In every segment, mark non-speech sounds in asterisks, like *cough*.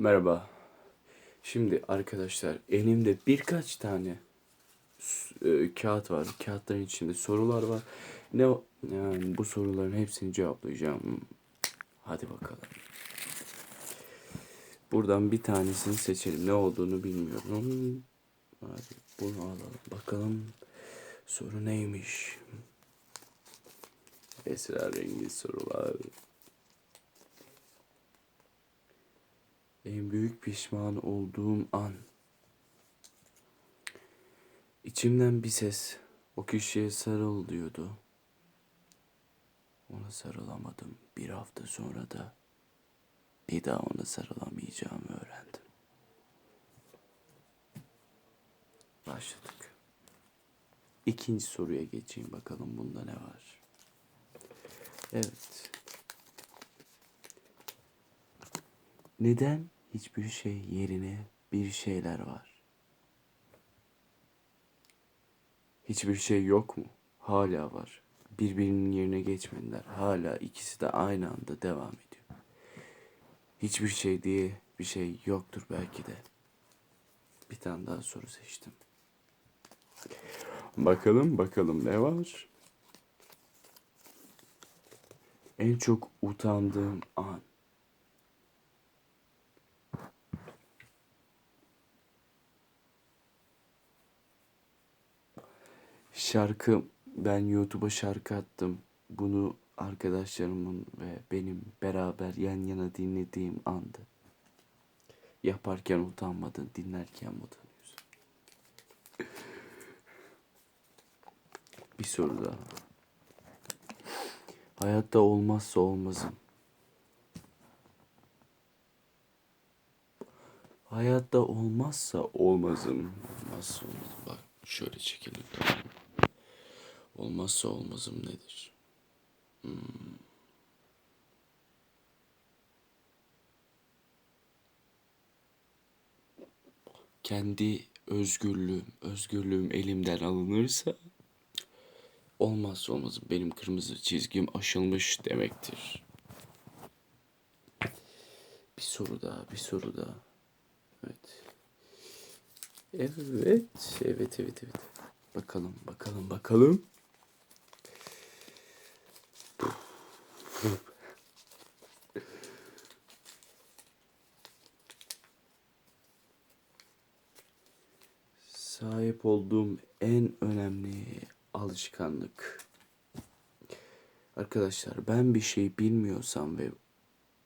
Merhaba. Şimdi arkadaşlar elimde birkaç tane e, kağıt var. Kağıtların içinde sorular var. Ne yani bu soruların hepsini cevaplayacağım. Hadi bakalım. Buradan bir tanesini seçelim. Ne olduğunu bilmiyorum. Hadi bunu alalım. Bakalım soru neymiş? Esrarengiz sorular. En büyük pişman olduğum an. İçimden bir ses o kişiye sarıl diyordu. Ona sarılamadım. Bir hafta sonra da bir daha ona sarılamayacağımı öğrendim. Başladık. İkinci soruya geçeyim bakalım bunda ne var. Evet. Neden hiçbir şey yerine bir şeyler var? Hiçbir şey yok mu? Hala var. Birbirinin yerine geçmediler. Hala ikisi de aynı anda devam ediyor. Hiçbir şey diye bir şey yoktur belki de. Bir tane daha soru seçtim. Bakalım bakalım ne var? En çok utandığım an. Şarkı ben YouTube'a şarkı attım. Bunu arkadaşlarımın ve benim beraber yan yana dinlediğim andı. Yaparken utanmadın, dinlerken utanıyorsun? Bir soru daha. Hayatta olmazsa olmazım. Hayatta olmazsa olmazım. Olmazsa olmazım. Bak şöyle çekelim. tamam? Olmazsa olmazım nedir? Hmm. Kendi özgürlüğüm, özgürlüğüm elimden alınırsa olmazsa olmazım benim kırmızı çizgim aşılmış demektir. Bir soru daha, bir soru daha. Evet. Evet, evet, evet, evet. Bakalım, bakalım, bakalım. Sahip olduğum en önemli alışkanlık. Arkadaşlar ben bir şey bilmiyorsam ve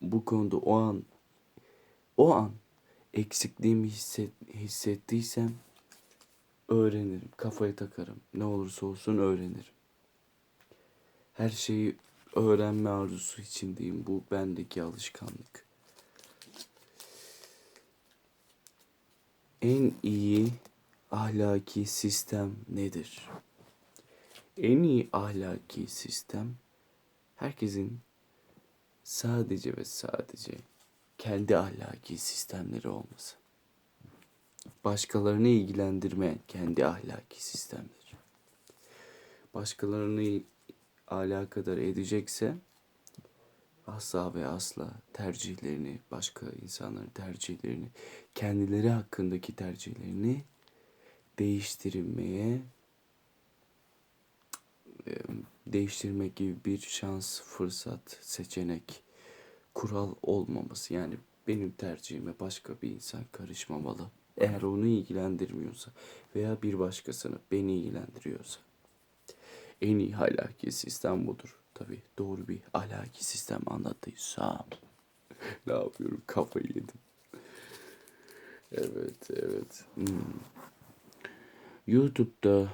bu konuda o an o an eksikliğimi hisset, hissettiysem öğrenirim. Kafaya takarım. Ne olursa olsun öğrenirim. Her şeyi öğrenme arzusu içindeyim. Bu bendeki alışkanlık. En iyi ahlaki sistem nedir? En iyi ahlaki sistem herkesin sadece ve sadece kendi ahlaki sistemleri olması. Başkalarını ilgilendirmeyen kendi ahlaki sistemleri. Başkalarını alakadar edecekse asla ve asla tercihlerini, başka insanların tercihlerini, kendileri hakkındaki tercihlerini değiştirmeye e, değiştirmek gibi bir şans, fırsat, seçenek, kural olmaması. Yani benim tercihime başka bir insan karışmamalı. Eğer onu ilgilendirmiyorsa veya bir başkasını beni ilgilendiriyorsa. En iyi ahlaki sistem budur. Tabi doğru bir ahlaki sistem anlattıysam. *laughs* ne yapıyorum kafayı yedim. Evet evet. Hmm. YouTube'da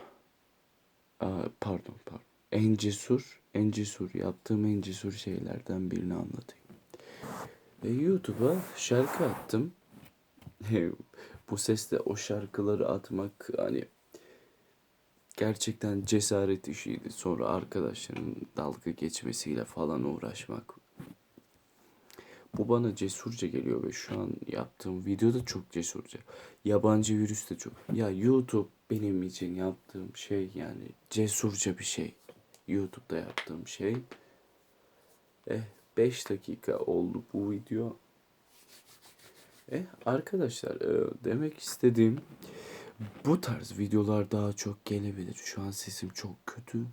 Aa, pardon pardon. En cesur, en cesur yaptığım en cesur şeylerden birini anlatayım. E, YouTube'a şarkı attım. *laughs* Bu sesle o şarkıları atmak hani gerçekten cesaret işiydi. Sonra arkadaşların dalga geçmesiyle falan uğraşmak. Bu bana cesurca geliyor ve şu an yaptığım video da çok cesurca. Yabancı virüs de çok. Ya YouTube benim için yaptığım şey yani cesurca bir şey. YouTube'da yaptığım şey. Eh 5 dakika oldu bu video. E arkadaşlar e, demek istediğim bu tarz videolar daha çok gelebilir. Şu an sesim çok kötü.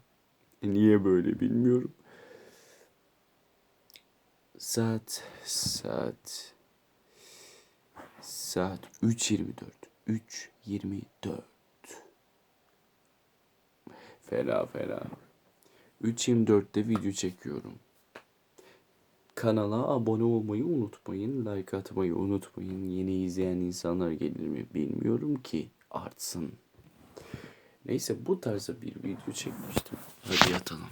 E, niye böyle bilmiyorum. Saat saat saat 3.24 3.24 Fena fena 3.24'te video çekiyorum. Kanala abone olmayı unutmayın. Like atmayı unutmayın. Yeni izleyen insanlar gelir mi bilmiyorum ki artsın. Neyse bu tarzda bir video çekmiştim. Hadi yatalım.